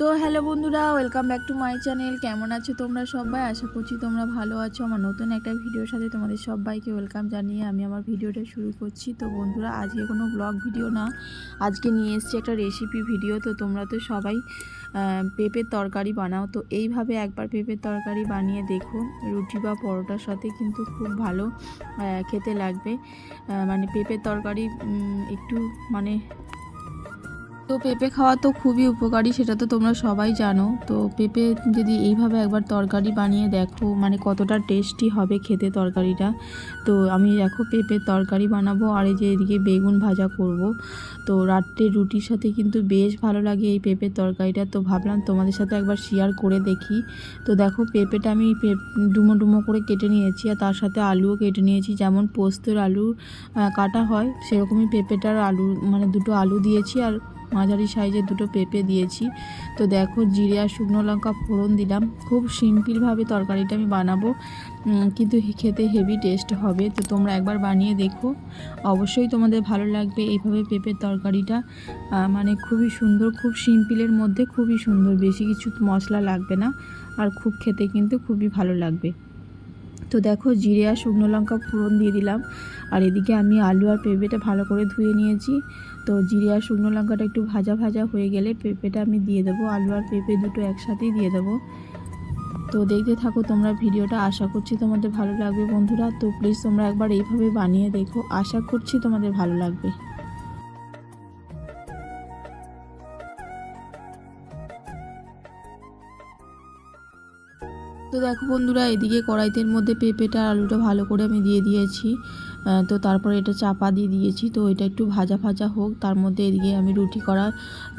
তো হ্যালো বন্ধুরা, welcome back to my channel. কেমন আছো তোমরা সবাই? আশা করছি তোমরা ভালো আছো। আমার নতুন একটা ভিডিওর সাথে তোমাদের সবাইকে ওয়েলকাম জানিয়ে আমি আমার ভিডিওটা শুরু করছি। তো বন্ধুরা, আজকে কোনো ব্লগ ভিডিও না। আজকে নিয়ে এসেছি একটা রেসিপি ভিডিও। তো তোমরা তো সবাই পেঁপের তরকারি বানাও। তো এইভাবে একবার পেঁপের তরকারি বানিয়ে দেখো। রুটি বা পরোটার সাথে কিন্তু খুব ভালো খেতে লাগবে। মানে পেঁপের তরকারি একটু মানে তো পেঁপে খাওয়া তো খুবই উপকারী, সেটা তো তোমরা সবাই জানো। তো পেঁপে যদি এইভাবে একবার তরকারি বানিয়ে দেখো মানে কতটা টেস্টি হবে খেতে তরকারিটা। তো আমি দেখো পেঁপের তরকারি বানাবো, আর এই যে এদিকে বেগুন ভাজা করব। তো রাত্রে রুটির সাথে কিন্তু বেশ ভালো লাগে এই পেঁপের তরকারিটা। তো ভাবলাম তোমাদের সাথে একবার শেয়ার করে দেখি। তো দেখো পেঁপেটা আমি ডুমো ডুমো করে কেটে নিয়েছি, আর তার সাথে আলুও কেটে নিয়েছি। যেমন পোস্তর আলু কাটা হয়, সেরকমই পেঁপেটার আলু মানে দুটো আলু দিয়েছি, আর মাঝারি সাইজের দুটো পেঁপে দিয়েছি। তো দেখো জিরে আর শুকনো লঙ্কা ফোড়ন দিলাম। খুব সিম্পলভাবে তরকারিটা আমি বানাবো। কিন্তু খেতে হেভি টেস্ট হবে। তো তোমরা একবার বানিয়ে দেখো। অবশ্যই তোমাদের ভালো লাগবে এইভাবে পেঁপের তরকারিটা। মানে খুবই সুন্দর, খুব সিম্পলের মধ্যে খুবই সুন্দর। বেশি কিছু মশলা লাগবে না। আর খুব খেতে কিন্তু খুবই ভালো লাগবে। তো দেখো জিরে আর শুকনো লঙ্কা ফোড়ন দিয়ে দিলাম। আর এদিকে আমি আলু আর পেঁপেটা ভালো করে ধুয়ে নিয়েছি। তো জিরে আর শুকনো লঙ্কাটা একটু ভাজা ভাজা হয়ে গেলে পেঁপেটা আমি দিয়ে দেবো। আলু আর পেঁপে দুটো একসাথেই দিয়ে দেবো। তো দেখতে থাকো তোমরা ভিডিওটা। আশা করছি তোমাদের ভালো লাগবে বন্ধুরা। তো প্লিজ তোমরা একবার এইভাবে বানিয়ে দেখো। আশা করছি তোমাদের ভালো লাগবে। তো দেখো বন্ধুরা, এদিকে কড়াইতের মধ্যে পেঁপেটা আলুটা ভালো করে আমি দিয়ে দিয়েছি। তো তারপরে এটা চাপা দিয়ে দিয়েছি। তো এটা একটু ভাজা ভাজা হোক, তার মধ্যে এদিকে আমি রুটি করার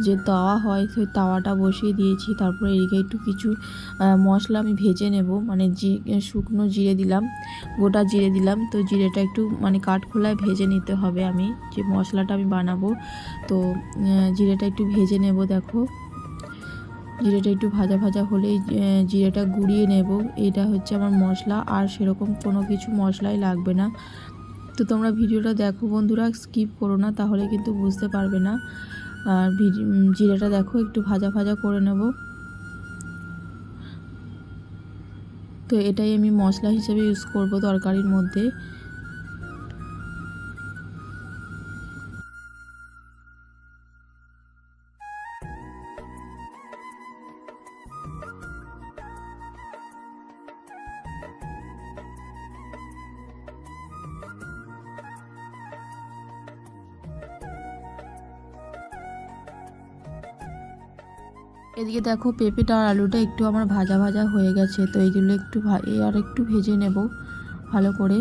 যে তাওয়া হয়, সেই তাওয়াটা বসিয়ে দিয়েছি। তারপরে এদিকে একটু কিছু মশলা আমি ভেজে নেব মানে জি, শুকনো জিরে দিলাম, গোটা জিরে দিলাম। তো জিরেটা একটু মানে কাঠখোলায় ভেজে নিতে হবে আমি, যে মশলাটা আমি বানাবো। তো জিরেটা একটু ভেজে নেব, দেখো। জিরেটা একটু ভাজা ভাজা হলেই জিরেটা গুঁড়িয়ে নেব। এটা হচ্ছে আমার মশলা, আর সেরকম কোনো কিছু মশলাই লাগবে না। তো তোমরা ভিডিওটা দেখো বন্ধুরা, স্কিপ করো না, তাহলে কিন্তু বুঝতে পারবে না। আর জিরেটা দেখো, একটু ভাজা ভাজা করে নেব। তো এটাই আমি মশলা হিসেবে ইউজ করব তরকারির মধ্যে। এদিকে দেখো পেঁপেটা আর আলুটা একটু আমার ভাজা ভাজা হয়ে গেছে, তো এইগুলো একটু আর একটু ভেজে নেব ভালো করে।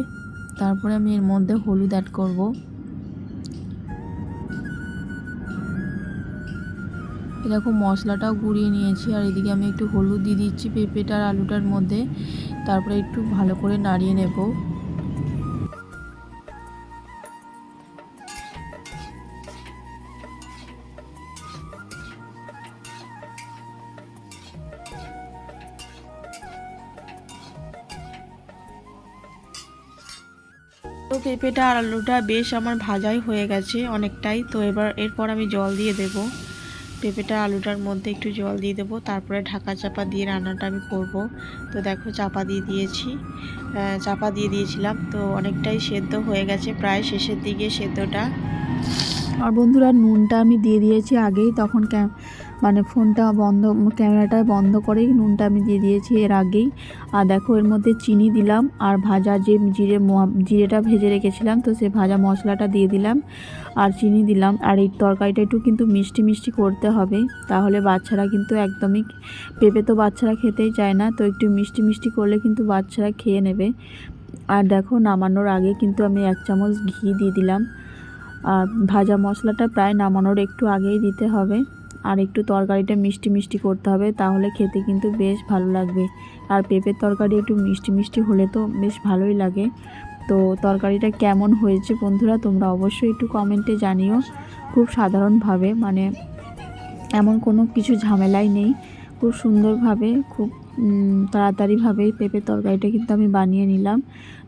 তারপরে আমি এর মধ্যে হলুদ অ্যাড করব। দেখো মশলাটাও গুঁড়িয়ে নিয়েছি, আর এদিকে আমি একটু হলুদ দিয়ে দিচ্ছি পেঁপেটা আর আলুটার মধ্যে। তারপরে একটু ভালো করে নাড়িয়ে নেব। তো পেঁপেটা আর আলুটা বেশ আমার ভাজাই হয়ে গেছে অনেকটাই। তো এবার এরপর আমি জল দিয়ে দেব। পেঁপেটা আলুটার মধ্যে একটু জল দিয়ে দেবো। তারপরে ঢাকা চাপা দিয়ে রান্নাটা আমি করব। তো দেখো চাপা দিয়ে দিয়েছি। চাপা দিয়ে দিয়েছিলাম। তো অনেকটাই সেদ্ধ হয়ে গেছে প্রায় শেষের দিকে সেদ্ধটা। আর বন্ধুরা, নুনটা আমি দিয়ে দিয়েছি আগেই। তখন মানে ফোনটা বন্ধ, ক্যামেরাটা বন্ধ করেই নুনটা আমি দিয়ে দিয়েছি এর আগেই। আর দেখো এর মধ্যে চিনি দিলাম আর ভাজা যে জিরে জিরেটা ভেজে রেখেছিলাম তো সে ভাজা মশলাটা দিয়ে দিলাম আর চিনি দিলাম। আর এই তরকারিটা একটু কিন্তু মিষ্টি মিষ্টি করতে হবে, তাহলে বাচ্চারা কিন্তু একদমই পেঁপে তো বাচ্চারা খেতেই চায় না, তো একটু মিষ্টি মিষ্টি করলে কিন্তু বাচ্চারা খেয়ে নেবে। আর দেখো নামানোর আগে কিন্তু আমি এক চামচ ঘি দিয়ে দিলাম। আর ভাজা মশলাটা প্রায় নামানোর একটু আগেই দিতে হবে। আর একটু তরকারিটা মিষ্টি মিষ্টি করতে হবে, তাহলে খেতে কিন্তু বেশ ভালো লাগবে। আর পেঁপের তরকারি একটু মিষ্টি মিষ্টি হলে তো বেশ ভালোই লাগে। তো তরকারিটা কেমন হয়েছে বন্ধুরা, তোমরা অবশ্যই একটু কমেন্টে জানিও। খুব সাধারণভাবে মানে এমন কোনো কিছু ঝামেলাই নেই। খুব সুন্দরভাবে, খুব তাড়াতাড়িভাবে পেঁপের তরকারিটা কিন্তু আমি বানিয়ে নিলাম।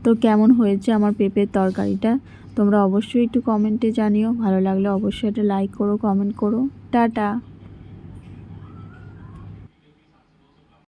তো কেমন হয়েছে আমার পেঁপের তরকারিটা, তোমরা অবশ্যই একটু কমেন্টে জানিও। ভালো লাগলে অবশ্যই একটা লাইক করো, কমেন্ট করো। টাটা!